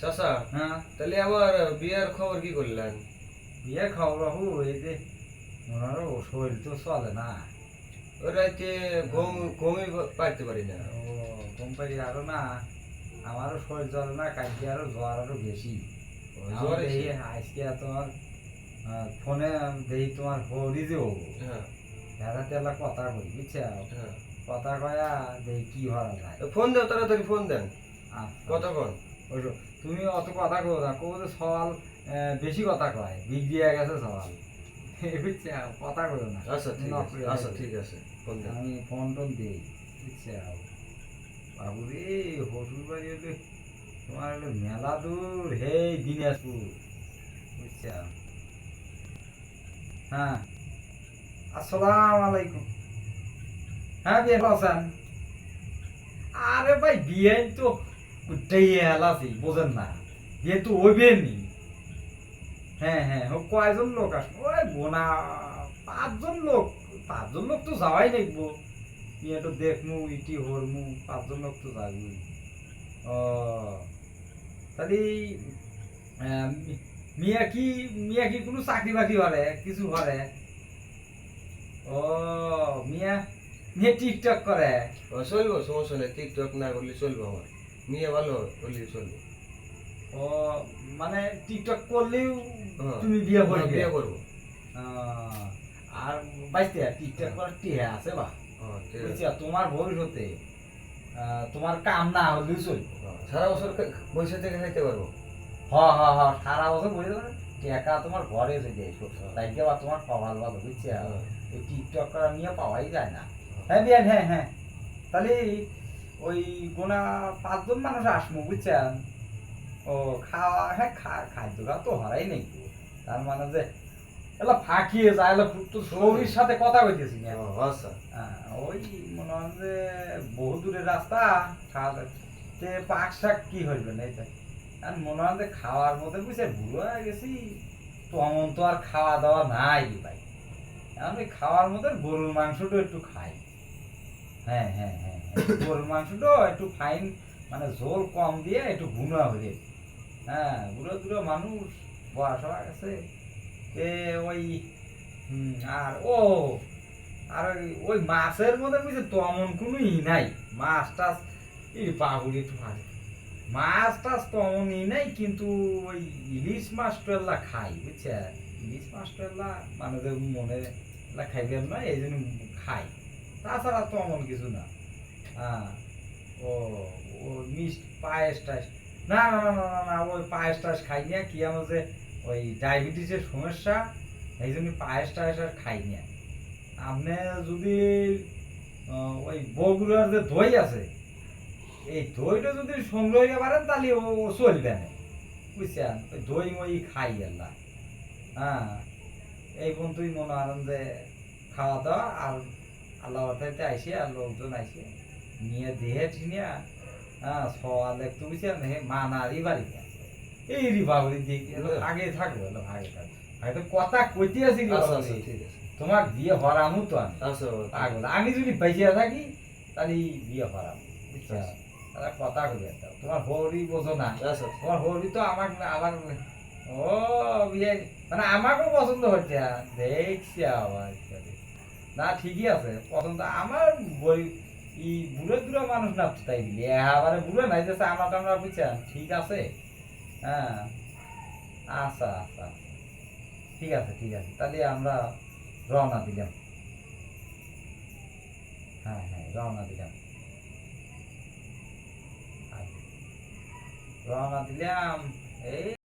চাচা হ্যাঁ তাহলে আবার বিয়ার খবর কি করলেন? বিয়ে খাওয়া বাবু এই যে ওনারও শরীর তো চলে না। ওই রাতে ঘুম ঘুমই পাইতে পারি না। ও কোম্পানি আরও না। আমারও শরীর চলে না কালকে আরও জ্বর আরও বেশি। জ্বর এসে? আজকে তোমার ফোনে দেখি তোমার হরি হব হ্যাঁ। এরা তেলা কথা কই বুঝছ? হ্যাঁ। কথা কয়া দেখি কি হওয়া যায়। ফোন দেও তাড়াতাড়ি ফোন দেন। আচ্ছা। কতক্ষণ? ওই তুমি অত কথা কো না কো যে সওয়াল বেশি কথা কয় বিগ দিয়ে গেছে সওয়াল। বুঝছ কথা কই না। আচ্ছা ঠিক আছে আচ্ছা ঠিক আছে আমি ফোন টোন দিই বুঝছ? বাবু রে হসুর বাড়ি হলে তোমার হলো মেলা দূর হে দিনাজপুর বুঝছ? হ্যাঁ। আসসালাম আলাইকুম। হ্যাঁ বিয়ে হাসান আরে ভাই বিয়ে তো উঠাই হেলাছি বোঝেন না। বিয়ে তো ওইবে নি। হ্যাঁ হ্যাঁ ও কয়জন লোক আসবে ওই বোনা, পাঁচজন লোক। পাঁচজন লোক তো যাওয়াই দেখব। তো দেখমু, ইটি হরমু, পাঁচজন লোক তো যাবই। ও, তাহলে মিয়া কি মিয়া কি কোনো চাকরি বাকরি হরে কিছু হরে ও, মিয়া মিয়া টিকটক করে। চলবো, সমস্যা নেই, টিকটক না করলে চলবো আমার। মেয়ে ভালো হলে চলবে ও মানে টিকটক করলেও হ্যাঁ। তুমি বিয়ে হ্যাঁ, করবে? বিয়ে করব। আর বাইতে টিকটক করার টিহা আছে বা? হ্যাঁ তোমার ভবিষ্যতে তোমার কাম না হলেও চলবে। সারা বছর বসে থেকে খাইতে পারব। হ হ হ সারা বছর বুঝতে পারে টাকা তোমার ঘরে চলে এসো তাই কি আবার তোমার পাওয়ার ভালো বুঝছি। এই টিকটক করা নিয়ে পাওয়াই যায় না। হ্যাঁ। হ্যাঁ হ্যাঁ। তাহলে ওই গোনা পাঁচজন মানুষ আসব বুঝছেন? ও খাওয়া হ্যাঁ খা- খাদ্য খাওয়া তো হরাই নেই। তার মানে যে এলা ফাঁকিয়ে যায় এলা তো সৌরির সাথে কথা কইতেছি না। হ্যাঁ, আচ্ছা ওই মনে হয় যে বহু দূরের রাস্তা খাওয়া তে পাক শাক কি হইবে না এটা? আর মনে হয় যে খাওয়ার মধ্যে বুঝছে বুড়ো হয়ে গেছি তো এমন তো আর খাওয়া দাওয়া নাই ভাই। আমি খাওয়ার মধ্যে গরুর মাংসটা একটু খাই। হ্যাঁ হ্যাঁ হ্যাঁ হ্যাঁ। গরুর মাংসটা একটু ফাইন মানে ঝোল কম দিয়ে একটু ভুনা হয়ে হ্যাঁ বুড়ো বুড়ো মানুষ, বয়স হয়ে গেছে। এ ওই আর ও, আর ওই- মাছের মধ্যে বুঝছে তেমন কোনো ই নাই। মাছ টাছ, এই বাবুর একটু ভালো মাছ টাছ তেমন ই নাই, কিন্তু ওই ইলিশ মাছ টোল্লা খাই, বুঝছে? ইলিশ মাছ টোল্লা মানে যে মনে খাইবেন না, এই জন্য খাই। তাছাড়া তেমন কিছু না। হ্যাঁ ও ও মিষ্টি পায়েস টায়েস। না না না না না, ওই পায়েস টায়েস খাই কি আমার যে ওই ডায়াবেটিসের সমস্যা এই জন্য পায়েস টায়েস আর খাই আপনি যদি ওই বগুড়ার যে দই আছে এই দইটা যদি সংগ্রহ করতে পারেন তাহলে ও চলবে না। বুঝছেন? ওই দই মই খাই আল্লাহ। হ্যাঁ এই পর্যন্তই মনে হয় যে খাওয়া দাওয়া আর আল্লাহ অর্থাইতে আইসে আর লোকজন আইসে নিয়ে দেহে ঠিনিয়া হ্যাঁ সওয়াল একটু বুঝছেন হে এই আগে থাকব আগে থাকব। আমি তো কথা কইতে আচ্ছা আচ্ছা তোমার বিয়ে হরামু তো আমি। আচ্ছা আমি যদি বেঁচে থাকি তাহলে বিয়ে হরাম বুঝছ? তাহলে কথা একটা তোমার হরি বোঝো না। তোমার হরি তো আমার আমার ও বিয়ে মানে আমাকেও পছন্দ হচ্ছে দেখছি আবার। না, ঠিকই আছে। পছন্দ আমার বই, ই বুড়ো মানুষ না, তাই দিলি বুড়ো নাই টামরা বুঝছেন ঠিক আছে? হ্যাঁ। আচ্ছা আচ্ছা আচ্ছা। ঠিক আছে ঠিক আছে। তাহলে আমরা রওনা দিলাম। হ্যাঁ হ্যাঁ রওনা দিলাম। আচ্ছা। রওনা দিলাম, এই